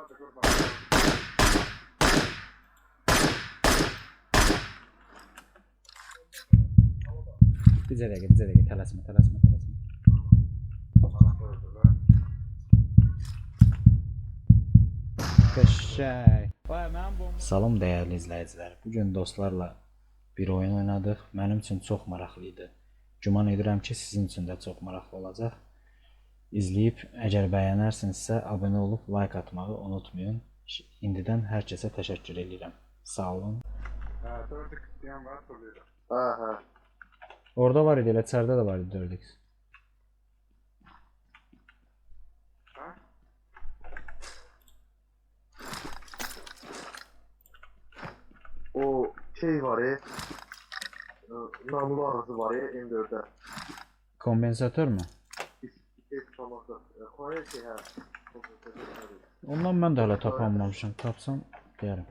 Buradır kurban. Bizə dəqiqə, bizə dəqiqə, tələsmə, tələsmə, tələsmə. Arası öldüler. Qəşəng. Salam dəyərli izləyicilər. Bu gün dostlarla bir oyun oynadıq. Mənim üçün çox maraqlı idi. Güman edirəm ki, sizin üçün də çox maraqlı olacaq. İzləyib, əgər bəyənərsinizsə, abunə olub like atmağı unutmayın. İndidən hər kəsə təşəkkür edirəm. Sağ olun. Ha, dördük isteyen var soruyor. Ha ha. Orada var idi, elə içəridə də var idi 4x. Ha? O şey var ya. e, Namlu arası var ya M4'de. Kompensatör mü? Ondan ben de hala tapamamışım. Tapsam yerim.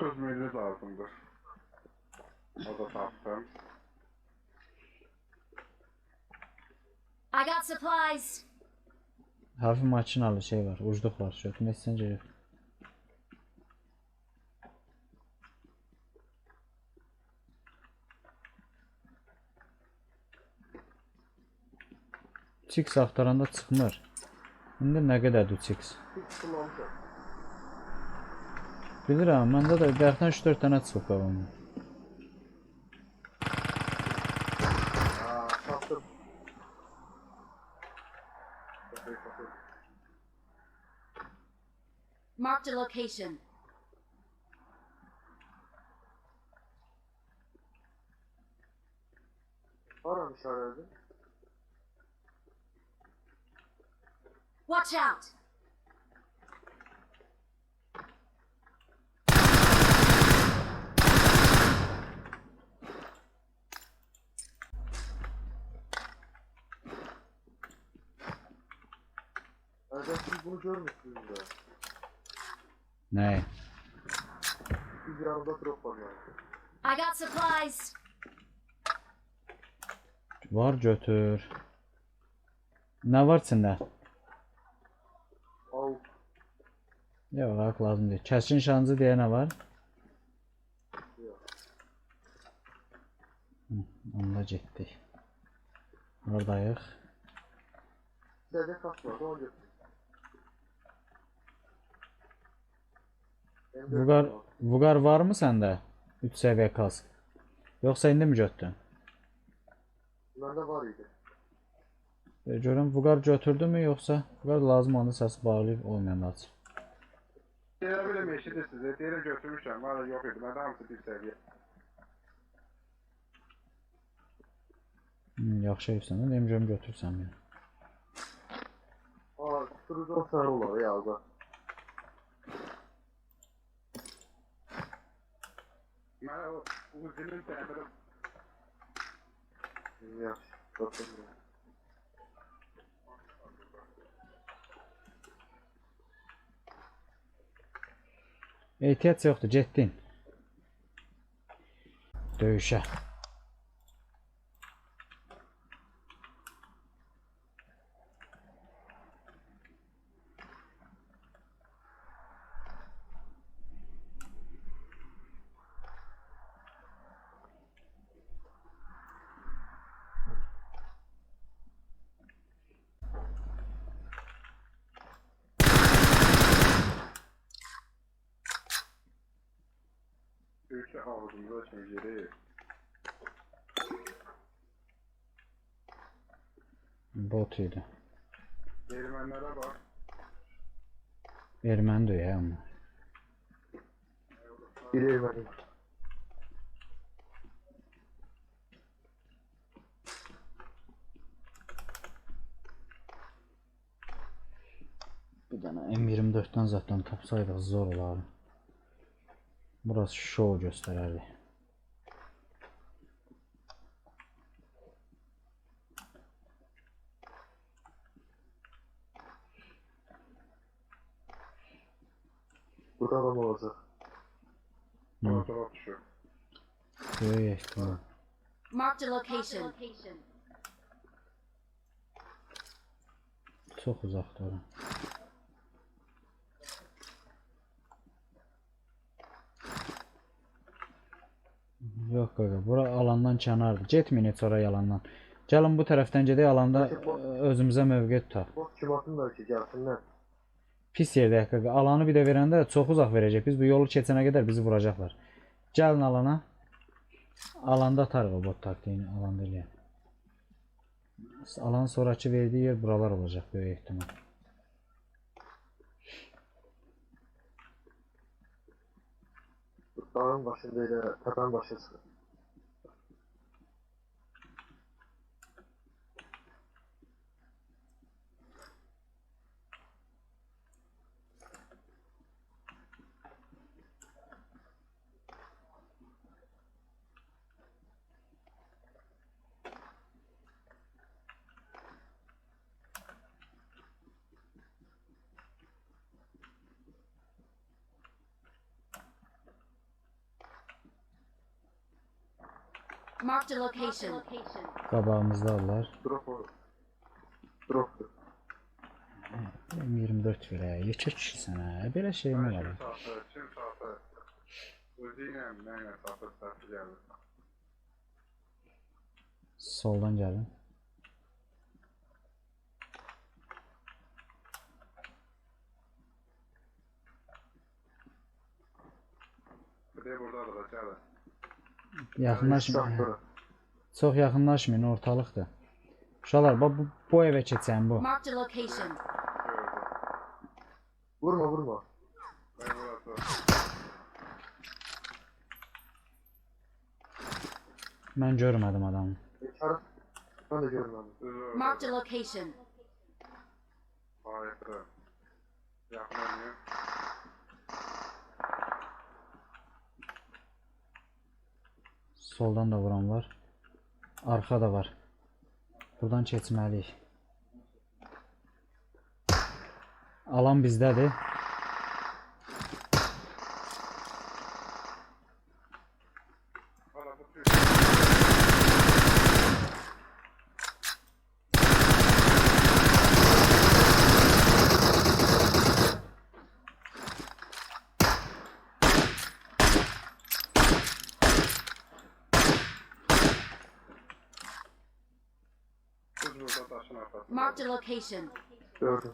Çözmeli lazımdır. O da taptım. I got supplies. Hafif maçın alı şey var. Ucluk var. Çok messenger yok. 3x axtaranda çıxmır. İndi nə qədərdir 3x? 3.6. Bilirəm, məndə də dəxtən 3-4 dənə çıxıb qabım. Marked a location. Var mı şarjı? Şey Watch out! Erdem siz bunu görmüşsünüz de. Nə? Biz yanımda drop var yani. I got supplies. Var götür. Nə var içində? Al. Yox, haqq lazım deyil. Kəskin şancı deyə nə var? Yok. Onda getdik. Oradayıq. Sizde kaç var? Onu götür. M4 Vugar. Vugar var mı səndə? 3 səviyyə kask. Yoxsa indi mi götürdün? Bende var idi. E, görüm Vugar götürdümü yoxsa? Vugar lazım onu səs bağlayıb olmayan aç. Diğer bile meşidi size. Diğeri götürmüşüm. Valla yok idi. Ben hamısı bir seviye. Hmm, yaxşı heyfsən. Deyim görüm götürsən məni. Aa, sürüden sarı olar ya da. Ben o uzunun temiri Yaş. Bakın ya. Ehtiyac yoxdur, getdin. Döyüşə. Üçü ağzımıza çeviri. Bot idi. Ermenlere bak. Erməni döyə amma. Biri Ermeni. Bir dənə M24-dən zaten tapsaydıq zor olardı. Burası show göstərərdi. Burada adam olacak. Sonra sonra düşüyor. Böyük ehtimal. Marked a location. Çox Çox uzaqdır Yox qaqa, bura alandan kənardır. Getməyin heç ora yalandan. Gəlin bu tərəfdən gedək, alanda özümüzə mövqe tutaq. Bot kim atınlar ki gelsinler. Pis yerdəyik qaqa. Alanı bir də verəndə çox uzaq verəcək. Biz bu yolu keçənə qədər bizi vuracaqlar. Gəlin alana. Alanda atarıq o bot taktiğini, alanda eləyək. Alanın sonrakı verdiyi yer buralar olacaq böyük ehtimal. Dağın başındaydı, tepen başısı. Marked a location. Qabağımızdadılar. Drop o. Drop'tu. M24 verək. Yekə kişisən hə. Belə şey mi Kim satır, kim satır? Özüyle neyle satır, satır gelir. Soldan gəlin. Bir de burada da gelir. Yaxınlaşmayın. Çox yaxınlaşmayın, ortalıqdır. Uşaqlar, bax bu, bu evə keçən bu. Marked a location. Vurma vurma. Mən görmədim adamı. Düz Marked a orada. location. Harika. Soldan da vuran var. Arxa da var. Buradan keçməliyik. Alan bizdədir. Hala bu tür. Düz burada taşın arkasında. Marked a location. Gördüm.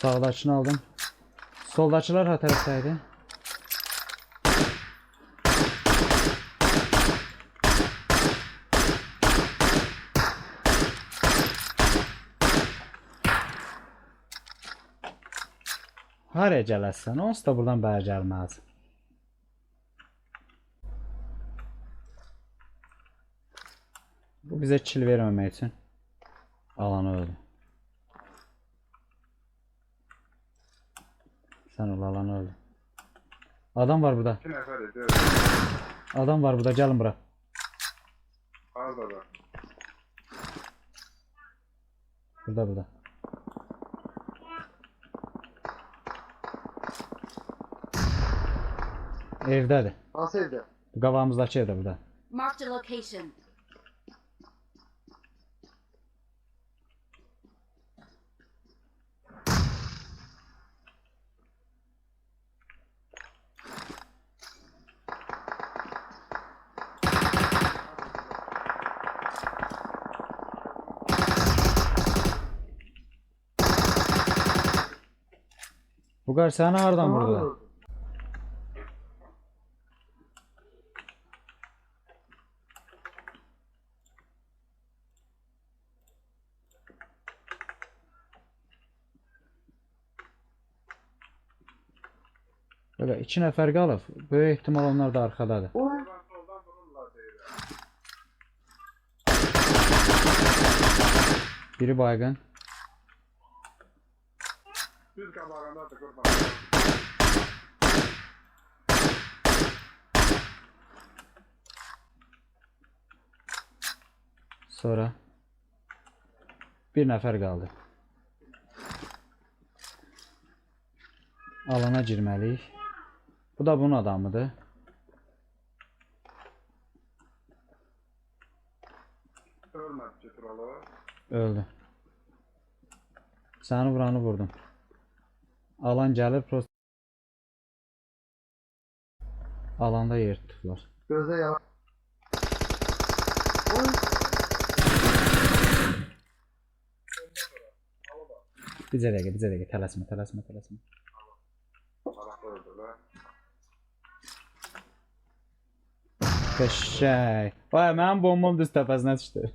Sağdakını aldım. Soldakılar ha tərəfdəydi. Haraya gələsən? Onsuz da buradan bəri gəlməz. Bu bizə kill verməmək üçün alanı öldü. Sen ol alanı öldü. Adam var burada. Adam var burada. Gelin bura. Arda da. Burada burada. Evdədir. Hansı evde? Bu qabağımızdakı evdə burada. Marked a location. Bu qar səni hardan vurdu? Belə iki nəfər qalıb. Böyük ehtimal onlar da arxadadır. Biri baygın. Düz qabağındadır qurban. Sonra Bir nəfər qaldı. Alana girməliyik. Bu da bunun adamıdır. Öldü. Səni vuranı vurdum. Alan gəlir prost Alanda yer tutublar. Gözə ya. Bizə dəqiqə, bizə dəqiqə, tələsmə, tələsmə, tələsmə. Кощай. Ладно, нам бомбом достав, а значит что.